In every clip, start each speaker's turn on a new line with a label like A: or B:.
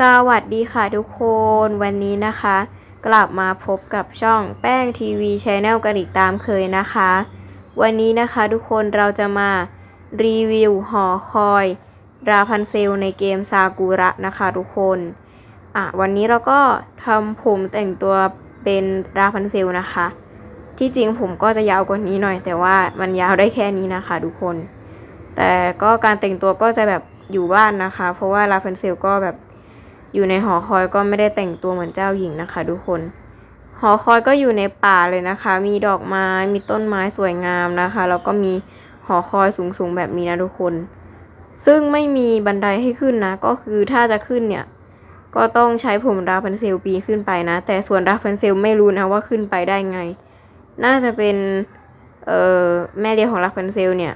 A: สวัสดีค่ะทุกคนวันนี้นะคะ กลับมาพบกับช่องแป้งทีวีชแนลกันอีกตามเคยนะคะ วันนี้นะคะทุกคนเราจะมารีวิวหอคอยราพันเซลในเกมซากุระนะคะทุกคนอะวันนี้เราก็ทำผมแต่งตัวเป็นราพันเซลนะคะ ที่จริงผมก็จะยาวกว่านี้หน่อย แต่ว่ามันยาวได้แค่นี้นะคะทุกคน แต่ก็การแต่งตัวก็จะแบบอยู่บ้านนะคะ เพราะว่าราพันเซลก็แบบ อยู่ในหอคอยก็ไม่ได้แต่งตัวเหมือนเจ้าหญิงนะคะ ทุกคน หอคอยก็อยู่ในป่าเลยนะคะ มีดอกไม้ มีต้นไม้สวยงามนะคะ แล้วก็มีหอคอยสูงๆแบบนี้นะทุกคน ซึ่งไม่มีบันไดให้ขึ้นนะ ก็คือถ้าจะขึ้นเนี่ย ก็ต้องใช้ผมราพันเซลปีขึ้นไปนะ แต่ส่วนราพันเซลไม่รู้นะว่าขึ้นไปได้ไง น่าจะเป็น เอ่อ แม่เลี้ยงของราพันเซลเนี่ย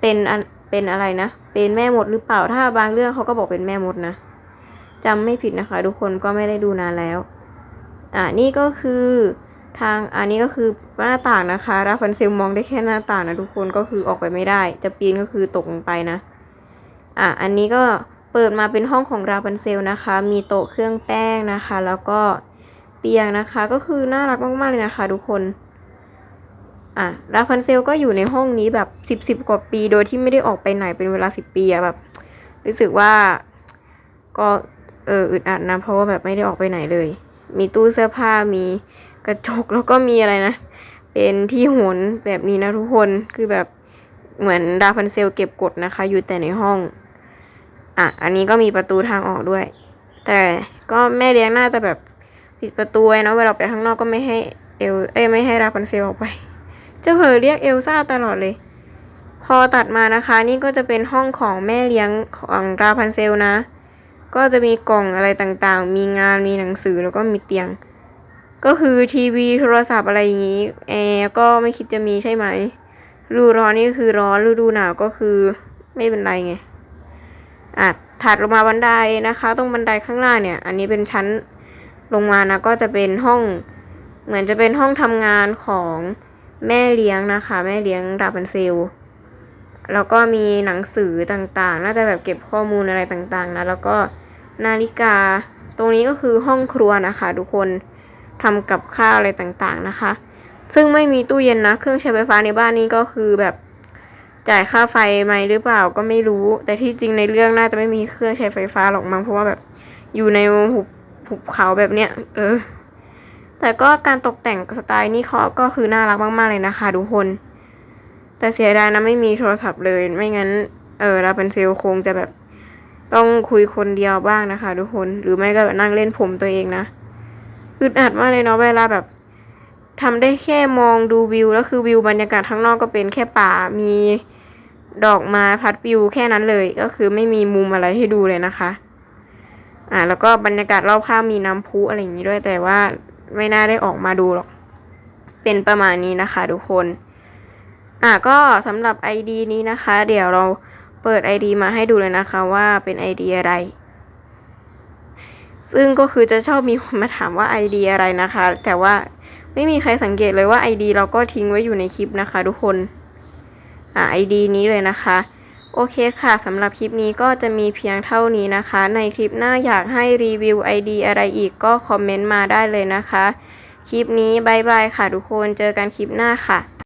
A: เป็นอันเป็นอะไรนะ เป็นแม่มดหรือเปล่า ถ้าบางเรื่องเขาก็บอกเป็นแม่มดนะ จำไม่ผิดนะคะ ทุกคนก็ไม่ได้ดูนานแล้ว อ่านี่ก็คือทางอันนี้ก็คือหน้าต่างนะคะราพันเซลมองได้แค่หน้าต่างนะทุกคนก็คือออกไปไม่ได้ จะปีนก็คือตกลงไปนะ อะอันนี้ก็เปิดมาเป็นห้องของราพันเซลนะคะ มีโต๊ะเครื่องแป้งนะคะ แล้วก็เตียงนะคะก็คือน่ารักมากๆเลยนะคะ ทุกคนอะราพันเซลก็อยู่ในห้องนี้แบบสิบสิบกว่าปี โดยที่ไม่ได้ออกไปไหนเป็นเวลาสิบปีอะแบบรู้สึกว่าก็ เอออึดอัดนะ เพราะว่าแบบไม่ได้ออกไปไหนเลย มีตู้เสื้อผ้ามีกระจกแล้วก็มีอะไรนะ เป็นที่โหนแบบนี้นะทุกคนคือแบบเหมือนดาพันเซลเก็บกดนะคะ อยู่แต่ในห้อง อะ อันนี้ก็มีประตูทางออกด้วย แต่ก็แม่เลี้ยงน่าจะแบบปิดประตูไว้นะเวลาไปข้างนอกก็ไม่ให้เอลเอ้ไม่ให้ราพันเซลออกไปจะเผลอเรียกเอลซ่าตลอดเลย พอตัดมานะคะ นี่ก็จะเป็นห้องของแม่เลี้ยงของราพันเซลนะ ก็จะมีกล่องอะไรต่างๆ มีงานมีหนังสือแล้วก็มีเตียง ก็คือทีวีโทรศัพท์อะไรอย่างนี้แอร์ก็ไม่คิดจะมีใช่ไหมฤดูร้อนนี่คือร้อนฤดูหนาวก็คือไม่เป็นไรไงอะถัดลงมาบันไดนะคะ ตรงบันไดข้างล่างเนี่ย อันนี้เป็นชั้นลงมานะก็จะเป็นห้อง เหมือนจะเป็นห้องทำงานของแม่เลี้ยงนะคะ แม่เลี้ยงราพันเซลแล้วก็มีหนังสือต่างๆ น่าจะแบบเก็บข้อมูลอะไรต่างๆนะ แล้วก็ นาฬิกา ตรงนี้ก็คือห้องครัวนะคะทุกคนทำกับข้าวอะไรต่างๆนะคะ ซึ่งไม่มีตู้เย็นนะ เครื่องใช้ไฟฟ้าในบ้านนี้ก็คือแบบจ่ายค่าไฟไหมหรือเปล่าก็ไม่รู้ แต่ที่จริงในเรื่องน่าจะไม่มีเครื่องใช้ไฟฟ้าหรอกมั้งเพราะว่าแบบอยู่ในหุบหุบเขาแบบเนี้ยเออ แต่ก็การตกแต่งสไตล์นี้เขาก็คือน่ารักมากๆเลยนะคะทุกคน แต่เสียดายนะไม่มีโทรศัพท์เลย ไม่งั้น เออเราเป็นเซลล์คงจะแบบ ต้องคุยคนเดียวบ้างนะคะ ทุกคนหรือไม่ก็แบบนั่งเล่นผมตัวเองนะอึดอัดมากเลยเนาะเวลาแบบทำได้แค่มองดูวิวแล้วคือวิวบรรยากาศข้างนอกก็เป็นแค่ป่ามีดอกไม้พัดวิวแค่นั้นเลย ก็คือไม่มีมุมอะไรให้ดูเลยนะคะ อ่าแล้วก็บรรยากาศรอบข้างมีน้ำพุอะไรอย่างนี้ด้วยแต่ว่าไม่น่าได้ออกมาดูหรอก เป็นประมาณนี้นะคะ ทุกคน อะก็สำหรับ ID นี้นะคะ เดี๋ยวเรา เปิด ID มาให้ดูเลยนะคะว่าเป็น ID อะไร ซึ่งก็คือจะชอบมีคนมาถามว่า ID อะไรนะคะ แต่ว่าไม่มีใครสังเกตเลยว่า ID เราก็ทิ้งไว้อยู่ในคลิปนะคะ ทุกคน อ่า ID นี้เลยนะคะ โอเคค่ะสำหรับคลิปนี้ก็จะมีเพียงเท่านี้นะคะ ในคลิปหน้าอยากให้รีวิว ID อะไรอีกก็คอมเมนต์มาได้เลยนะคะ คลิปนี้บายบายค่ะทุกคน เจอกันคลิปหน้าค่ะ